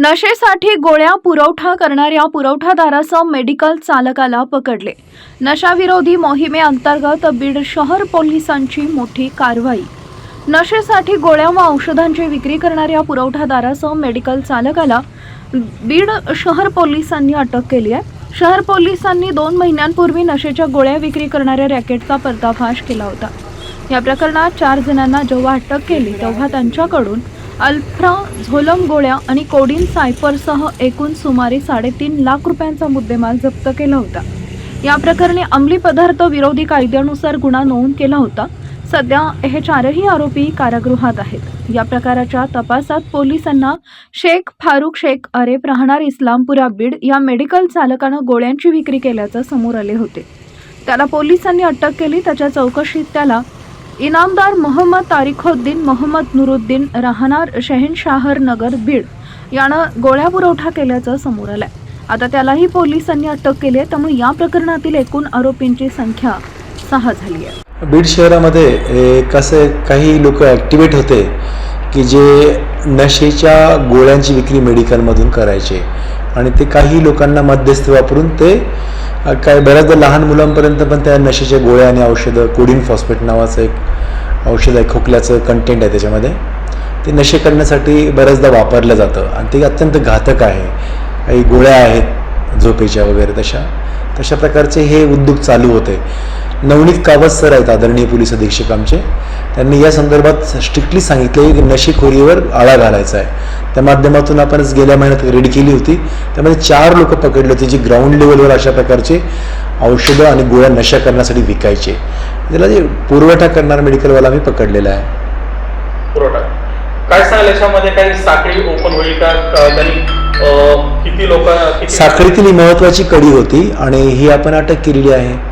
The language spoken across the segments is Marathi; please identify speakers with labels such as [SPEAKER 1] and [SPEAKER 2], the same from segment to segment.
[SPEAKER 1] नशेसाठी गोळ्या पुरवठा करणाऱ्या पुरवठादारासह मेडिकल चालकाला पकडले. नशाविरोधी मोहिमेअंतर्गत बीड शहर पोलिसांची मोठी कारवाई. नशेसाठी गोळ्या व औषधांची विक्री करणाऱ्या पुरवठादारासह मेडिकल चालकाला बीड शहर पोलिसांनी अटक केली आहे. शहर पोलिसांनी दोन महिन्यांपूर्वी नशेच्या गोळ्या विक्री करणाऱ्या रॅकेटचा पर्दाफाश केला होता. या प्रकरणात चार जणांना जेव्हा अटक केली तेव्हा त्यांच्याकडून अल्फ्रा झोलम गोळ्या आणि कोडीन सायफरसह एकूण सुमारे साडेतीन लाख रुपयांचा मुद्देमाल जप्त केला होता. या प्रकरणी अंमली पदार्थ विरोधी कायद्यानुसार गुन्हा नोंद केला होता. सध्या हे चारही आरोपी कारागृहात आहेत. या प्रकाराच्या तपासात पोलिसांना शेख फारुख शेख अरेब राहणार इस्लामपुरा बीड या मेडिकल चालकानं गोळ्यांची विक्री केल्याचं समोर आले होते. त्याला पोलिसांनी अटक केली. त्याच्या चौकशीत त्याला इनामदार मोहम्मद तारिखोद्दीन मोहम्मद नुरुद्दीन राहणार शहनशाहर नगर बीड. यानं गोळ्या पुरवठा केल्याचं समोर आलंय. आता त्यालाही पोलिसांनी अटक केली आहे त्यामुळे या प्रकरणातील एकूण आरोपींची संख्या सहा झाली आहे.
[SPEAKER 2] बीड शहरामध्ये कसे काही लोक ॲक्टिवेट होते की जे नशेच्या गोळ्यांची विक्री मेडिकलमधून करायचे आणि ते काही लोकांना मध्यस्थी वापरून ते काय बऱ्याचदा लहान मुलांपर्यंत पण त्या नशेच्या गोळ्या आणि औषधं कोडिन फॉस्फेट नावाचं एक औषध आहे खोकल्याचं कंटेंट आहे त्याच्यामध्ये. ते नशे करण्यासाठी बऱ्याचदा वापरलं जातं आणि ते अत्यंत घातक आहे. काही गोळ्या आहेत झोपेच्या वगैरे तशा. तशा प्रकारचे हे उद्योग चालू होते. नवनीत कावत सर आहेत आदरणीय पोलीस अधीक्षक आमचे. त्यांनी या संदर्भात स्ट्रिक्टली सांगितले की नशेखोरीवर आळा घालायचा आहे. त्या माध्यमातून आपणच गेल्या महिन्यात रेड केली होती. त्यामध्ये चार लोक पकडले होते जी ग्राउंड लेवलवर अशा प्रकारचे औषधं आणि गोळ्या नशा करण्यासाठी विकायचे. त्याला जे पुरवठा करणारा मेडिकलवाला आम्ही पकडलेला आहे.
[SPEAKER 3] पुरवठा. काय सांगाल याच्यामध्ये काही साखळी ओपन होईल का? अ, त्यांनी अ, किती लोक
[SPEAKER 2] साखळीतील ही महत्त्वाची कडी होती आणि ही आपण अटक केलेली आहे.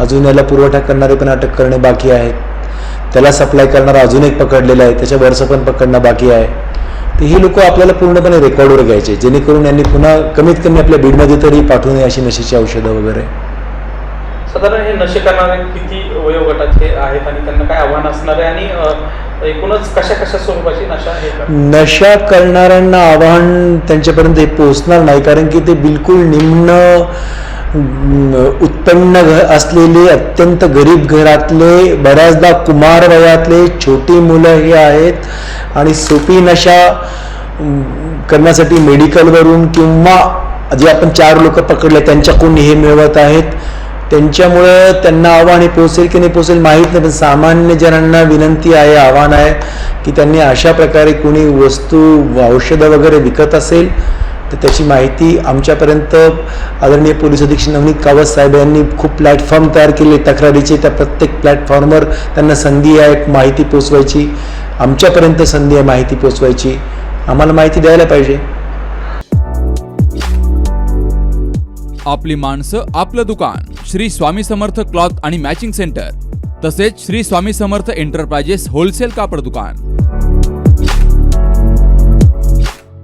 [SPEAKER 2] अजून याला पुरवठा करणारे पण अटक करणे बाकी आहेत त्याला सप्लाय करणारा अजून एक पकडलेला आहे त्याच्या वरचं पण पकडणं बाकी आहे. तर ही लोक आपल्याला पूर्णपणे रेकॉर्डवर घ्यायचे जेणेकरून यांनी पुन्हा कमीत कमी आपल्या बीडमध्ये तरी पाठवू नये अशी नशेची औषधं वगैरे.
[SPEAKER 3] साधारण हे नशे करणारे किती वयोगटाचे आहेत आणि त्यांना काय आव्हान असणार आहे? आणि एकूणच कशा कशा स्वरूपाची नशा
[SPEAKER 2] नशा करणाऱ्यांना आव्हान त्यांच्यापर्यंत हे पोहोचणार नाही कारण की ते बिलकुल निम्न उत्पन्न घ असलेले अत्यंत गरीब घरातले बऱ्याचदा कुमार वयातले छोटी मुलं हे आहेत. आणि सोपी नशा करण्यासाठी मेडिकलवरून किंवा जे आपण चार लोक पकडले त्यांच्याकडून हे मिळवत आहेत. त्यांच्यामुळं त्यांना आव्हान हे पोचेल की नाही पोचेल माहीत नाही पण सामान्य जणांना विनंती आहे आव्हान आहे की त्यांनी अशा प्रकारे कोणी वस्तू औषधं वगैरे विकत असेल तर त्याची माहिती आमच्यापर्यंत आदरणीय पोलीस अधीक्षक नवनीत कावत साहेब यांनी खूप प्लॅटफॉर्म तयार केले. तक्रारीचे त्या प्रत्येक प्लॅटफॉर्मवर त्यांना संधी आहे माहिती पोचवायची आमच्यापर्यंत संधी आहे माहिती पोचवायची. आम्हाला माहिती द्यायला पाहिजे.
[SPEAKER 4] आपली माणसं आपलं दुकान श्री स्वामी समर्थ क्लॉथ आणि मॅचिंग सेंटर तसेच श्री स्वामी समर्थ एंटरप्राइजेस होलसेल कापड दुकान.